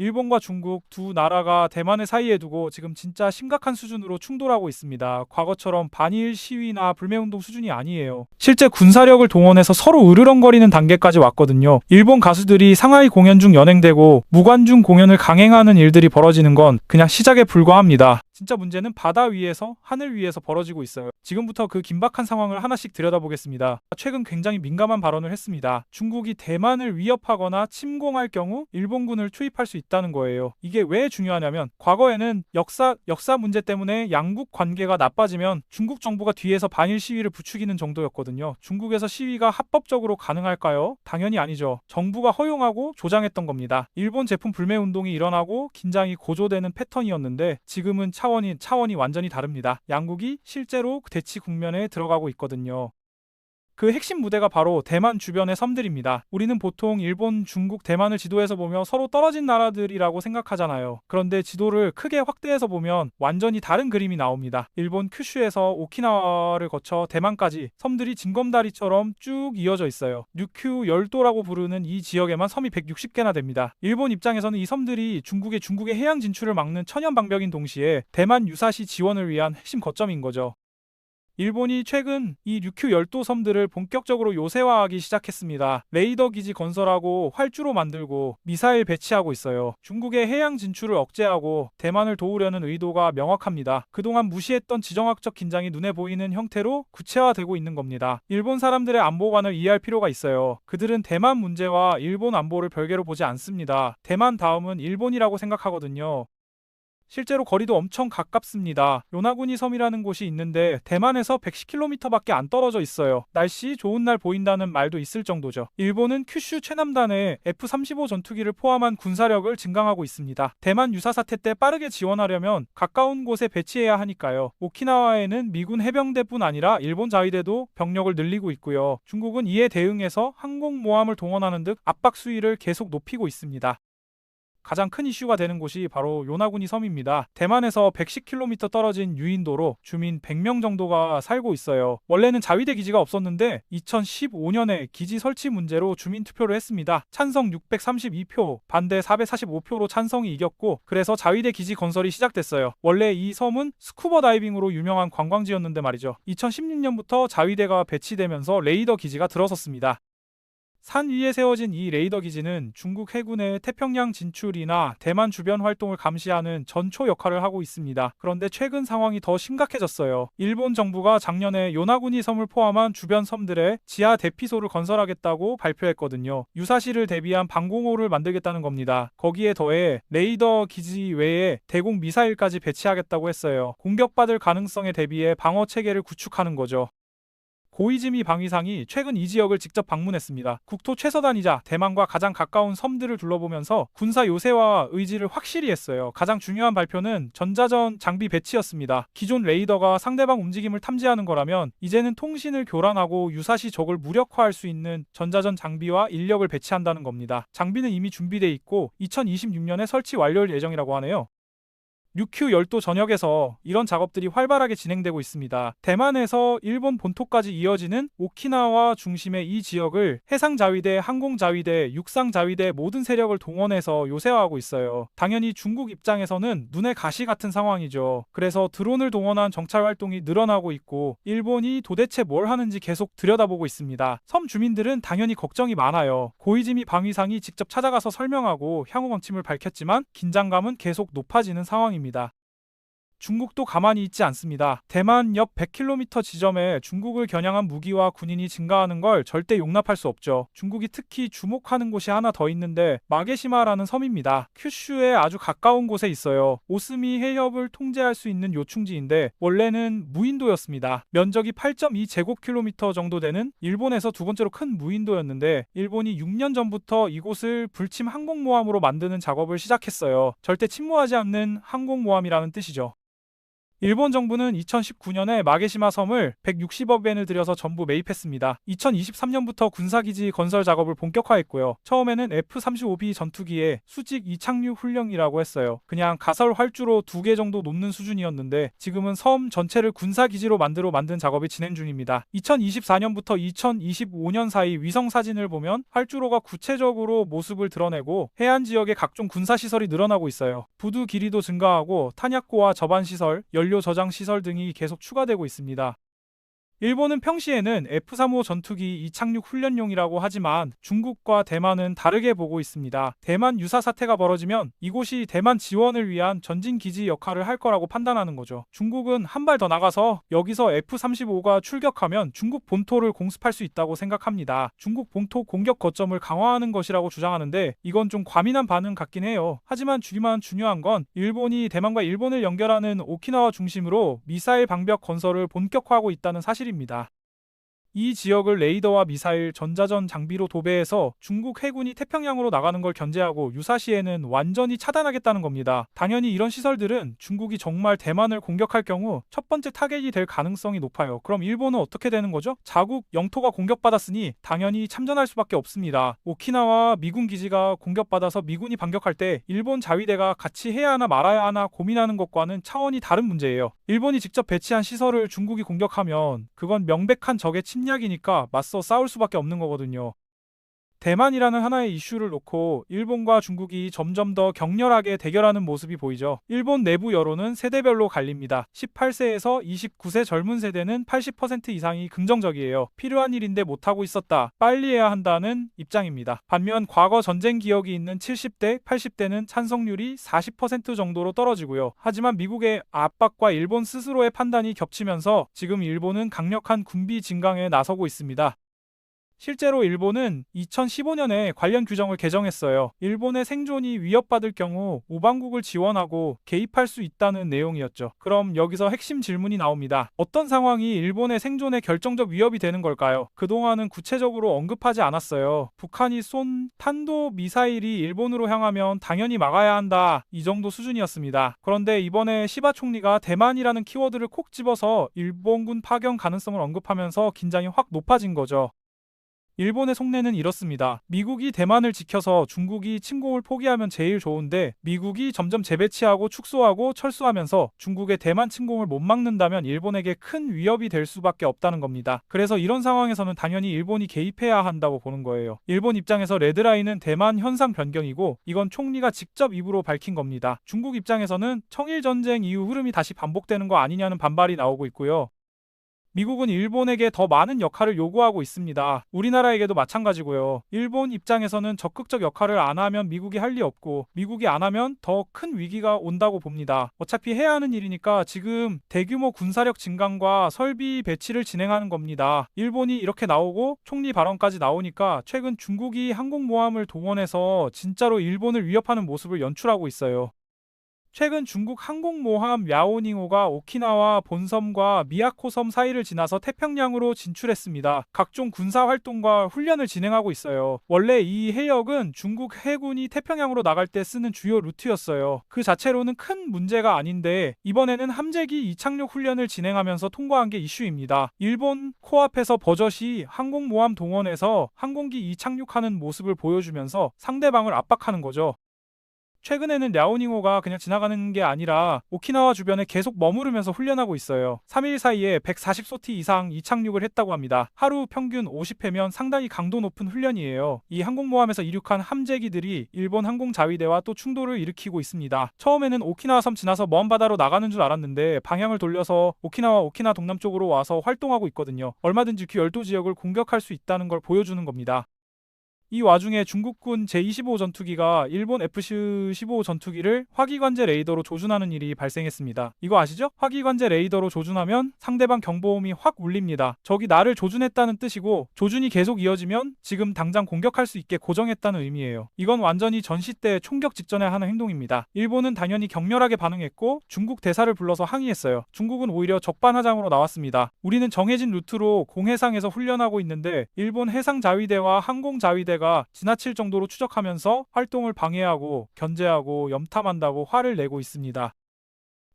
일본과 중국 두 나라가 대만을 사이에 두고 지금 진짜 심각한 수준으로 충돌하고 있습니다. 과거처럼 반일 시위나 불매운동 수준이 아니에요. 실제 군사력을 동원해서 서로 으르렁거리는 단계까지 왔거든요. 일본 가수들이 상하이 공연 중 연행되고 무관중 공연을 강행하는 일들이 벌어지는 건 그냥 시작에 불과합니다. 진짜 문제는 바다 위에서 하늘 위에서 벌어지고 있어요. 지금부터 그 긴박한 상황을 하나씩 들여다보겠습니다. 최근 굉장히 민감한 발언을 했습니다. 중국이 대만을 위협하거나 침공할 경우 일본군을 투입할 수 있다는 거예요. 이게 왜 중요하냐면 과거에는 역사 역사 문제 때문에 양국 관계가 나빠지면 중국 정부가 뒤에서 반일 시위를 부추기는 정도였거든요. 중국에서 시위가 합법적으로 가능할까요? 당연히 아니죠. 정부가 허용하고 조장했던 겁니다. 일본 제품 불매 운동이 일어나고 긴장이 고조되는 패턴이었는데 지금은 차원 이 차원이 완전히 다릅니다. 양국이 실제로 대치 국면에 들어가고 있거든요. 그 핵심 무대가 바로 대만 주변의 섬들입니다. 우리는 보통 일본, 중국, 대만을 지도에서 보며 서로 떨어진 나라들이라고 생각하잖아요. 그런데 지도를 크게 확대해서 보면 완전히 다른 그림이 나옵니다. 일본 큐슈에서 오키나와를 거쳐 대만까지 섬들이 징검다리처럼 쭉 이어져 있어요. 뉴큐 열도라고 부르는 이 지역에만 섬이 160개나 됩니다. 일본 입장에서는 이 섬들이 중국의 중국의 해양 진출을 막는 천연 방벽인 동시에 대만 유사시 지원을 위한 핵심 거점인 거죠. 일본이 최근 이 류큐 열도 섬들을 본격적으로 요새화하기 시작했습니다. 레이더 기지 건설하고 활주로 만들고 미사일 배치하고 있어요. 중국의 해양 진출을 억제하고 대만을 도우려는 의도가 명확합니다. 그동안 무시했던 지정학적 긴장이 눈에 보이는 형태로 구체화되고 있는 겁니다. 일본 사람들의 안보관을 이해할 필요가 있어요. 그들은 대만 문제와 일본 안보를 별개로 보지 않습니다. 대만 다음은 일본이라고 생각하거든요. 실제로 거리도 엄청 가깝습니다. 요나구니 섬이라는 곳이 있는데 대만에서 110km밖에 안 떨어져 있어요. 날씨 좋은 날 보인다는 말도 있을 정도죠. 일본은 큐슈 최남단에 F-35 전투기를 포함한 군사력을 증강하고 있습니다. 대만 유사 사태 때 빠르게 지원하려면 가까운 곳에 배치해야 하니까요. 오키나와에는 미군 해병대뿐 아니라 일본 자위대도 병력을 늘리고 있고요. 중국은 이에 대응해서 항공모함을 동원하는 등 압박 수위를 계속 높이고 있습니다. 가장 큰 이슈가 되는 곳이 바로 요나구니 섬입니다. 대만에서 110km 떨어진 유인도로 주민 100명 정도가 살고 있어요. 원래는 자위대 기지가 없었는데 2015년에 기지 설치 문제로 주민 투표를 했습니다. 찬성 632표, 반대 445표로 찬성이 이겼고 그래서 자위대 기지 건설이 시작됐어요. 원래 이 섬은 스쿠버 다이빙으로 유명한 관광지였는데 말이죠. 2016년부터 자위대가 배치되면서 레이더 기지가 들어섰습니다. 산 위에 세워진 이 레이더 기지는 중국 해군의 태평양 진출이나 대만 주변 활동을 감시하는 전초 역할을 하고 있습니다. 그런데 최근 상황이 더 심각해졌어요. 일본 정부가 작년에 요나구니 섬을 포함한 주변 섬들에 지하 대피소를 건설하겠다고 발표했거든요. 유사시를 대비한 방공호를 만들겠다는 겁니다. 거기에 더해 레이더 기지 외에 대공 미사일까지 배치하겠다고 했어요. 공격받을 가능성에 대비해 방어 체계를 구축하는 거죠. 고이즈미 방위상이 최근 이 지역을 직접 방문했습니다. 국토 최서단이자 대만과 가장 가까운 섬들을 둘러보면서 군사 요새와 의지를 확실히 했어요. 가장 중요한 발표는 전자전 장비 배치였습니다. 기존 레이더가 상대방 움직임을 탐지하는 거라면 이제는 통신을 교란하고 유사시 적을 무력화할 수 있는 전자전 장비와 인력을 배치한다는 겁니다. 장비는 이미 준비돼 있고 2026년에 설치 완료할 예정이라고 하네요. 6Q 열도 전역에서 이런 작업들이 활발하게 진행되고 있습니다. 대만에서 일본 본토까지 이어지는 오키나와 중심의 이 지역을 해상자위대, 항공자위대, 육상자위대 모든 세력을 동원해서 요새화하고 있어요. 당연히 중국 입장에서는 눈에 가시 같은 상황이죠. 그래서 드론을 동원한 정찰 활동이 늘어나고 있고 일본이 도대체 뭘 하는지 계속 들여다보고 있습니다. 섬 주민들은 당연히 걱정이 많아요. 고이즈미 방위상이 직접 찾아가서 설명하고 향후 방침을 밝혔지만 긴장감은 계속 높아지는 상황입니다. 입니다. 중국도 가만히 있지 않습니다. 대만 옆 100km 지점에 중국을 겨냥한 무기와 군인이 증가하는 걸 절대 용납할 수 없죠. 중국이 특히 주목하는 곳이 하나 더 있는데 마게시마라는 섬입니다. 큐슈에 아주 가까운 곳에 있어요. 오스미 해협을 통제할 수 있는 요충지인데 원래는 무인도였습니다. 면적이 8.2제곱킬로미터 정도 되는 일본에서 두 번째로 큰 무인도였는데 일본이 6년 전부터 이곳을 불침 항공모함으로 만드는 작업을 시작했어요. 절대 침몰하지 않는 항공모함이라는 뜻이죠. 일본 정부는 2019년에 마게시마 섬을 160억 엔을 들여서 전부 매입했습니다. 2023년부터 군사기지 건설 작업을 본격화했고요. 처음에는 F-35B 전투기에 수직 이착륙 훈련이라고 했어요. 그냥 가설 활주로 두 개 정도 놓는 수준이었는데 지금은 섬 전체를 군사기지로 만들어 만든 작업이 진행 중입니다. 2024년부터 2025년 사이 위성 사진을 보면 활주로가 구체적으로 모습을 드러내고 해안 지역에 각종 군사시설이 늘어나고 있어요. 부두 길이도 증가하고 탄약고와 저반 시설, 연료 저장 시설 등이 계속 추가되고 있습니다. 일본은 평시에는 F-35 전투기 이착륙 훈련용이라고 하지만 중국과 대만은 다르게 보고 있습니다. 대만 유사 사태가 벌어지면 이곳이 대만 지원을 위한 전진 기지 역할을 할 거라고 판단하는 거죠. 중국은 한 발 더 나가서 여기서 F-35가 출격하면 중국 본토를 공습할 수 있다고 생각합니다. 중국 본토 공격 거점을 강화하는 것이라고 주장하는데 이건 좀 과민한 반응 같긴 해요. 하지만 주기만 중요한 건 일본이 대만과 일본을 연결하는 오키나와 중심으로 미사일 방벽 건설을 본격화하고 있다는 사실 입니다. 이 지역을 레이더와 미사일, 전자전 장비로 도배해서 중국 해군이 태평양으로 나가는 걸 견제하고 유사시에는 완전히 차단하겠다는 겁니다. 당연히 이런 시설들은 중국이 정말 대만을 공격할 경우 첫 번째 타겟이 될 가능성이 높아요. 그럼 일본은 어떻게 되는 거죠? 자국 영토가 공격받았으니 당연히 참전할 수밖에 없습니다. 오키나와 미군 기지가 공격받아서 미군이 반격할 때 일본 자위대가 같이 해야 하나 말아야 하나 고민하는 것과는 차원이 다른 문제예요. 일본이 직접 배치한 시설을 중국이 공격하면 그건 명백한 적의 침 략이니까 맞서 싸울 수밖에 없는 거거든요. 대만이라는 하나의 이슈를 놓고 일본과 중국이 점점 더 격렬하게 대결하는 모습이 보이죠. 일본 내부 여론은 세대별로 갈립니다. 18세에서 29세 젊은 세대는 80% 이상이 긍정적이에요. 필요한 일인데 못하고 있었다. 빨리 해야 한다는 입장입니다. 반면 과거 전쟁 기억이 있는 70대, 80대는 찬성률이 40% 정도로 떨어지고요. 하지만 미국의 압박과 일본 스스로의 판단이 겹치면서 지금 일본은 강력한 군비 증강에 나서고 있습니다. 실제로 일본은 2015년에 관련 규정을 개정했어요. 일본의 생존이 위협받을 경우 우방국을 지원하고 개입할 수 있다는 내용이었죠. 그럼 여기서 핵심 질문이 나옵니다. 어떤 상황이 일본의 생존에 결정적 위협이 되는 걸까요? 그동안은 구체적으로 언급하지 않았어요. 북한이 쏜 탄도 미사일이 일본으로 향하면 당연히 막아야 한다. 이 정도 수준이었습니다. 그런데 이번에 시바 총리가 대만이라는 키워드를 콕 집어서 일본군 파견 가능성을 언급하면서 긴장이 확 높아진 거죠. 일본의 속내는 이렇습니다. 미국이 대만을 지켜서 중국이 침공을 포기하면 제일 좋은데 미국이 점점 재배치하고 축소하고 철수하면서 중국의 대만 침공을 못 막는다면 일본에게 큰 위협이 될 수밖에 없다는 겁니다. 그래서 이런 상황에서는 당연히 일본이 개입해야 한다고 보는 거예요. 일본 입장에서 레드라인은 대만 현상 변경이고 이건 총리가 직접 입으로 밝힌 겁니다. 중국 입장에서는 청일 전쟁 이후 흐름이 다시 반복되는 거 아니냐는 반발이 나오고 있고요. 미국은 일본에게 더 많은 역할을 요구하고 있습니다. 우리나라에게도 마찬가지고요. 일본 입장에서는 적극적 역할을 안 하면 미국이 할 리 없고 미국이 안 하면 더 큰 위기가 온다고 봅니다. 어차피 해야 하는 일이니까 지금 대규모 군사력 증강과 설비 배치를 진행하는 겁니다. 일본이 이렇게 나오고 총리 발언까지 나오니까 최근 중국이 항공모함을 동원해서 진짜로 일본을 위협하는 모습을 연출하고 있어요. 최근 중국 항공모함 야오닝호가 오키나와 본섬과 미야코섬 사이를 지나서 태평양으로 진출했습니다. 각종 군사 활동과 훈련을 진행하고 있어요. 원래 이 해역은 중국 해군이 태평양으로 나갈 때 쓰는 주요 루트였어요. 그 자체로는 큰 문제가 아닌데 이번에는 함재기 이착륙 훈련을 진행하면서 통과한 게 이슈입니다. 일본 코앞에서 버젓이 항공모함 동원해서 항공기 이착륙하는 모습을 보여주면서 상대방을 압박하는 거죠. 최근에는 랴오닝호가 그냥 지나가는 게 아니라 오키나와 주변에 계속 머무르면서 훈련하고 있어요. 3일 사이에 140소티 이상 이착륙을 했다고 합니다. 하루 평균 50회면 상당히 강도 높은 훈련이에요. 이 항공모함에서 이륙한 함재기들이 일본 항공자위대와 또 충돌을 일으키고 있습니다. 처음에는 오키나와 섬 지나서 먼 바다로 나가는 줄 알았는데 방향을 돌려서 오키나와 오키나 동남쪽으로 와서 활동하고 있거든요. 얼마든지 그 열도 지역을 공격할 수 있다는 걸 보여주는 겁니다. 이 와중에 중국군 제-25 전투기가 일본 F-15 전투기를 화기관제 레이더로 조준하는 일이 발생했습니다. 이거 아시죠? 화기관제 레이더로 조준하면 상대방 경보음이 확 울립니다. 적이 나를 조준했다는 뜻이고 조준이 계속 이어지면 지금 당장 공격할 수 있게 고정했다는 의미예요. 이건 완전히 전시 때 총격 직전에 하는 행동입니다. 일본은 당연히 격렬하게 반응했고 중국 대사를 불러서 항의했어요. 중국은 오히려 적반하장으로 나왔습니다. 우리는 정해진 루트로 공해상에서 훈련하고 있는데 일본 해상자위대와 항공자위대 가 지나칠 정도로 추적하면서 활동을 방해하고 견제하고 염탐한다고 화를 내고 있습니다.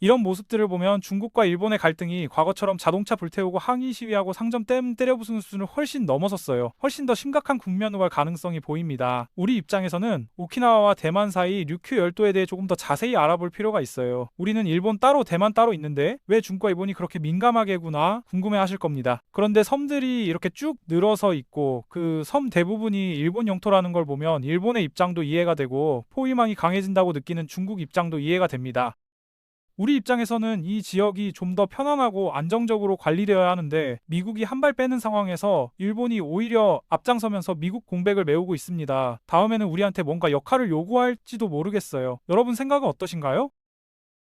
이런 모습들을 보면 중국과 일본의 갈등이 과거처럼 자동차 불태우고 항의 시위하고 상점 댐 때려 부수는 수준을 훨씬 넘어섰어요. 훨씬 더 심각한 국면으로 갈 가능성이 보입니다. 우리 입장에서는 오키나와와 대만 사이 류큐 열도에 대해 조금 더 자세히 알아볼 필요가 있어요. 우리는 일본 따로 대만 따로 있는데 왜 중국과 일본이 그렇게 민감하게구나 궁금해하실 겁니다. 그런데 섬들이 이렇게 쭉 늘어서 있고 그 섬 대부분이 일본 영토라는 걸 보면 일본의 입장도 이해가 되고 포위망이 강해진다고 느끼는 중국 입장도 이해가 됩니다. 우리 입장에서는 이 지역이 좀 더 편안하고 안정적으로 관리되어야 하는데 미국이 한 발 빼는 상황에서 일본이 오히려 앞장서면서 미국 공백을 메우고 있습니다. 다음에는 우리한테 뭔가 역할을 요구할지도 모르겠어요. 여러분 생각은 어떠신가요?